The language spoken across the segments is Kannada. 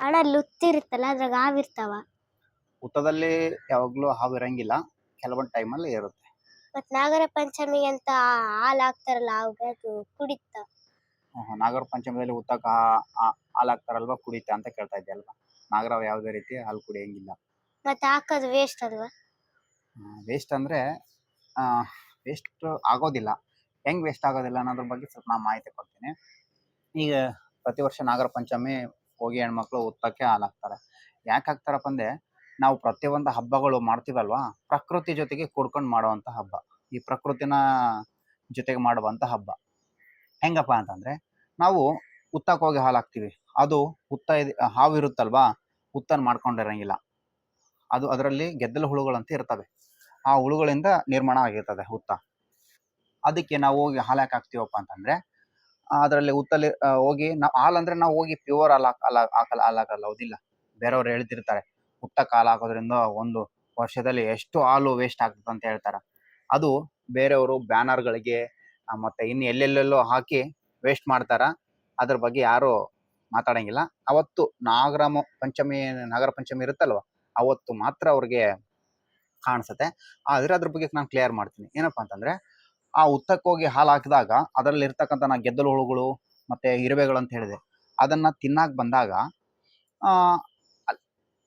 ಅಣ್ಣ ಉತ್ತಿರುತ್ತಲ್ಲ ಅದ್ರಾಗ ಹಾವಿರ್ತಾವ ಊಟದಲ್ಲಿ ಯಾವಾಗ್ಲೂ ಹಾವು ಇರಂಗಿಲ್ಲ ಕೆಲವೊಂದು ಟೈಮಲ್ಲಿ ಇರುತ್ತೆ. ಮತ್ ನಾಗರ ಪಂಚಮಿ ಅಂತ ಹಾಲ್ ಹಾಕ್ತಾರಲ್ಲ ಅವಾಗ ಅದು ಕುಡಿತ. ಆಹ್, ನಾಗರ ಪಂಚಮದಲ್ಲಿ ಹುತ್ತಕ್ಕೆ ಹಾಲ್ ಹಾಕ್ತಾರಲ್ವಾ ಕುಡಿತೆ ಅಂತ ಕೇಳ್ತಾ ಇದ್ದೆ ಅಲ್ವಾ? ನಾಗರಾವ್ ಯಾವುದೇ ರೀತಿ ಹಾಲು ಕುಡಿಯಂಗಿಲ್ಲ. ಮತ್ ಹಾಕೋದು ವೇಸ್ಟ್ ಅಲ್ವಾ? ವೇಸ್ಟ್ ಅಂದ್ರೆ ವೇಸ್ಟ್ ಆಗೋದಿಲ್ಲ. ಹೆಂಗ್ ವೇಸ್ಟ್ ಆಗೋದಿಲ್ಲ ಅನ್ನೋದ್ರ ಬಗ್ಗೆ ಸ್ವಲ್ಪ ನಾನು ಮಾಹಿತಿ ಕೊಡ್ತೀನಿ. ಈಗ ಪ್ರತಿ ವರ್ಷ ನಾಗರ ಪಂಚಮಿ ಹೋಗಿ ಹೆಣ್ಮಕ್ಳು ಹುತ್ತಕ್ಕೆ ಹಾಲಾಗ್ತಾರೆ. ಯಾಕೆ ಹಾಕ್ತಾರಪ್ಪ ಅಂದ್ರೆ, ನಾವು ಪ್ರತಿಯೊಂದು ಹಬ್ಬಗಳು ಮಾಡ್ತೀವಲ್ವಾ, ಪ್ರಕೃತಿ ಜೊತೆಗೆ ಕೂಡ್ಕೊಂಡು ಮಾಡುವಂತ ಹಬ್ಬ. ಈ ಪ್ರಕೃತಿನ ಜೊತೆಗೆ ಮಾಡುವಂತ ಹಬ್ಬ. ಹೆಂಗಪ್ಪ ಅಂತಂದ್ರೆ, ನಾವು ಹುತ್ತಕ್ಕೆ ಹೋಗಿ ಹಾಲು ಹಾಕ್ತಿವಿ ಅದು ಹುತ್ತ ಇದು, ಹಾವು ಇರುತ್ತಲ್ವಾ ಹುತ್ತನ್ ಮಾಡ್ಕೊಂಡಿರಂಗಿಲ್ಲ. ಅದು ಅದರಲ್ಲಿ ಗೆದ್ದಲು ಹುಳುಗಳಂತ ಇರ್ತವೆ. ಆ ಹುಳುಗಳಿಂದ ನಿರ್ಮಾಣ ಆಗಿರ್ತದೆ ಹುತ್ತ ಅದಕ್ಕೆ ನಾವು ಹೋಗಿ ಹಾಲು ಯಾಕೆ ಹಾಕ್ತೀವಪ್ಪ ಅಂತಂದ್ರೆ ಅದರಲ್ಲಿ ಉತ್ತಲ್ಲಿ ಹೋಗಿ ನಾವು ಹಾಲು ಅಂದ್ರೆ ನಾವು ಹೋಗಿ ಪ್ಯೂರ್ ಹಾಲು ಹಾಕ್- ಹಾಲ್ ಹಾಕಲ್ಲ ಹಾಲು ಹಾಕಲ್ಲ ಹೌದಿಲ್ಲ. ಬೇರೆಯವ್ರು ಹೇಳ್ತಿರ್ತಾರೆ ಹುತ್ತಕ್ಕೆ ಹಾಲು ಹಾಕೋದ್ರಿಂದ ಒಂದು ವರ್ಷದಲ್ಲಿ ಎಷ್ಟು ಹಾಲು ವೇಸ್ಟ್ ಆಗ್ತದೆ ಅಂತ ಹೇಳ್ತಾರೆ. ಅದು ಬೇರೆಯವರು ಬ್ಯಾನರ್ಗಳಿಗೆ ಮತ್ತೆ ಇನ್ನು ಎಲ್ಲೆಲ್ಲೆಲ್ಲೋ ಹಾಕಿ ವೇಸ್ಟ್ ಮಾಡ್ತಾರ, ಅದ್ರ ಬಗ್ಗೆ ಯಾರು ಮಾತಾಡಂಗಿಲ್ಲ. ಅವತ್ತು ನಾಗರಾಮ ಪಂಚಮಿ, ನಾಗರ ಪಂಚಮಿ ಇರುತ್ತಲ್ವ, ಅವತ್ತು ಮಾತ್ರ ಅವ್ರಿಗೆ ಕಾಣಿಸುತ್ತೆ. ಆದ್ರೆ ಅದ್ರ ಬಗ್ಗೆ ನಾನು ಕ್ಲಿಯರ್ ಮಾಡ್ತೀನಿ. ಏನಪ್ಪಾ ಅಂತಂದ್ರೆ ಆ ಉತ್ತಕ್ಕೆ ಹೋಗಿ ಹಾಲು ಹಾಕಿದಾಗ ಅದರಲ್ಲಿ ಇರ್ತಕ್ಕಂಥ ನಾ ಗೆದ್ದಲು ಹುಳುಗಳು ಮತ್ತೆ ಇರುವೆಗಳು ಅಂತ ಹೇಳಿದೆ. ಅದನ್ನ ತಿನ್ನಾಕ್ ಬಂದಾಗ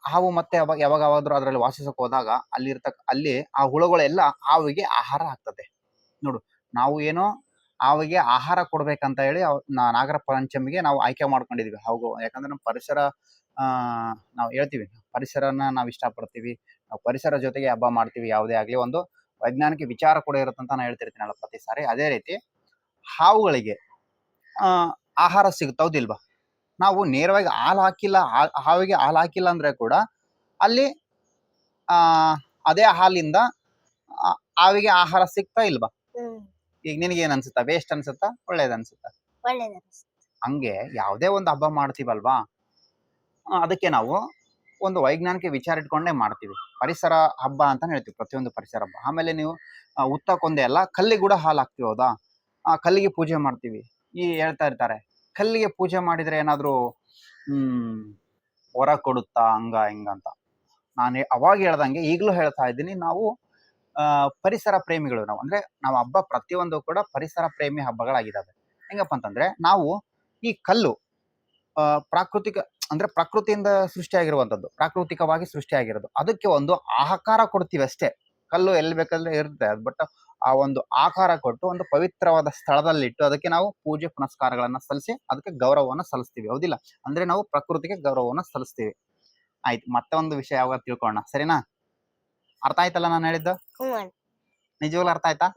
ಹಾವು ಮತ್ತೆ ಯಾವಾಗ, ಯಾವಾಗಾದ್ರೂ ಅದರಲ್ಲಿ ವಾಸಿಸಕ್ಕೆ ಹೋದಾಗ ಅಲ್ಲಿ ಇರ್ತಕ್ಕ ಅಲ್ಲಿ ಆ ಹುಳುಗಳೆಲ್ಲ ಹಾವಿಗೆ ಆಹಾರ ಆಗ್ತದೆ. ನೋಡು, ನಾವು ಏನೋ ಹಾವಿಗೆ ಆಹಾರ ಕೊಡ್ಬೇಕಂತ ಹೇಳಿ ನಾಗರ ಪಂಚಮಿಗೆ ನಾವು ಆಯ್ಕೆ ಮಾಡ್ಕೊಂಡಿದ್ವಿ ಹಾವು. ಯಾಕಂದ್ರೆ ನಮ್ಮ ಪರಿಸರ ನಾವು ಹೇಳ್ತೀವಿ, ಪರಿಸರನ ನಾವು ಇಷ್ಟಪಡ್ತೀವಿ. ನಾವು ಪರಿಸರ ಜೊತೆಗೆ ಹಬ್ಬ ಮಾಡ್ತೀವಿ, ಯಾವುದೇ ಆಗಲಿ ಒಂದು ವೈಜ್ಞಾನಿಕ ವಿಚಾರ ಕೂಡ ಇರುತ್ತೆ ಅಂತ ನಾನು ಹೇಳ್ತಿರ್ತೀನಲ್ಲ ಪ್ರತಿ ಸಾರಿ. ಅದೇ ರೀತಿ ಹಾವುಗಳಿಗೆ ಆಹಾರ ಸಿಗ್ತಾವ್ದಿಲ್ವಾ ನಾವು ನೇರವಾಗಿ ಹಾಲು ಹಾಕಿಲ್ಲ ಹಾವಿಗೆ ಹಾಲು ಹಾಕಿಲ್ಲ ಅಂದ್ರೆ ಕೂಡ ಅಲ್ಲಿ ಆ ಅದೇ ಹಾಲಿಂದ ಹಾವಿಗೆ ಆಹಾರ ಸಿಗ್ತಾ ಇಲ್ವಾ? ಈಗ ನಿನಗೆ ಏನ್ ಅನ್ಸುತ್ತಾ? ವೇಸ್ಟ್ ಅನ್ಸುತ್ತಾ? ಒಳ್ಳೇದ್ ಅನ್ಸುತ್ತಾ. ಹಂಗೆ ಯಾವುದೇ ಒಂದು ಹಬ್ಬ ಮಾಡ್ತೀವಲ್ವಾ? ಅದಕ್ಕೆ ನಾವು ಒಂದು ವೈಜ್ಞಾನಿಕ ವಿಚಾರ ಇಟ್ಕೊಂಡೇ ಮಾಡ್ತೀವಿ. ಪರಿಸರ ಹಬ್ಬ ಅಂತ ಹೇಳ್ತೀವಿ, ಪ್ರತಿಯೊಂದು ಪರಿಸರ ಹಬ್ಬ. ಆಮೇಲೆ ನೀವು ಉತ್ತಕ್ಕೊಂದೇ ಅಲ್ಲ ಕಲ್ಲಿಗೆ ಕೂಡ ಹಾಲು ಹಾಕ್ತೀವಿ ಹೌದಾ? ಆ, ಕಲ್ಲಿಗೆ ಪೂಜೆ ಮಾಡ್ತೀವಿ. ಈ ಹೇಳ್ತಾ ಇರ್ತಾರೆ, ಕಲ್ಲಿಗೆ ಪೂಜೆ ಮಾಡಿದ್ರೆ ಏನಾದರೂ, ಹ್ಮ್ ಹೊರ ಕೊಡುತ್ತಾ, ಹಂಗ, ಹಿಂಗ ಅಂತ. ನಾನು ಅವಾಗ ಹೇಳ್ದಂಗೆ, ಈಗಲೂ ಹೇಳ್ತಾ ಇದ್ದೀನಿ, ನಾವು ಪರಿಸರ ಪ್ರೇಮಿಗಳು ನಾವು. ಅಂದ್ರೆ, ನಾವು ಹಬ್ಬ ಪ್ರತಿಯೊಂದು ಕೂಡ ಪರಿಸರ ಪ್ರೇಮಿ ಹಬ್ಬಗಳಾಗಿದ್ದಾವೆ. ಹೆಂಗಪ್ಪ ಅಂತಂದ್ರೆ, ನಾವು ಈ ಕಲ್ಲು ಪ್ರಾಕೃತಿಕ ಅಂದ್ರೆ ಪ್ರಕೃತಿಯಿಂದ ಸೃಷ್ಟಿಯಾಗಿರುವಂಥದ್ದು ಪ್ರಾಕೃತಿಕವಾಗಿ ಸೃಷ್ಟಿಯಾಗಿರೋದು. ಅದಕ್ಕೆ ಒಂದು ಆಕಾರ ಕೊಡ್ತೀವಿ ಅಷ್ಟೇ. ಕಲ್ಲು ಎಲ್ಲಿ ಬೇಕಾದ್ರೆ ಇರುತ್ತೆ ಅದು ಬಟ್ ಆ ಒಂದು ಆಕಾರ ಕೊಟ್ಟು ಒಂದು ಪವಿತ್ರವಾದ ಸ್ಥಳದಲ್ಲಿಟ್ಟು ಅದಕ್ಕೆ ನಾವು ಪೂಜೆ ಪುನಸ್ಕಾರಗಳನ್ನ ಸಲ್ಲಿಸಿ ಅದಕ್ಕೆ ಗೌರವವನ್ನು ಸಲ್ಲಿಸ್ತೀವಿ. ಹೌದಿಲ್ಲ? ಅಂದ್ರೆ ನಾವು ಪ್ರಕೃತಿಗೆ ಗೌರವವನ್ನು ಸಲ್ಲಿಸ್ತೀವಿ. ಆಯ್ತು ಮತ್ತೆ ಒಂದು ವಿಷಯ ಯಾವಾಗ ತಿಳ್ಕೊಳ್ಳೋಣ. ಸರಿನಾ? ಅರ್ಥ ಆಯ್ತಲ್ಲ ನಾನು ಹೇಳಿದ್ದು? ನಿಜವಾಗ್ಲೂ ಅರ್ಥ ಆಯ್ತಾ?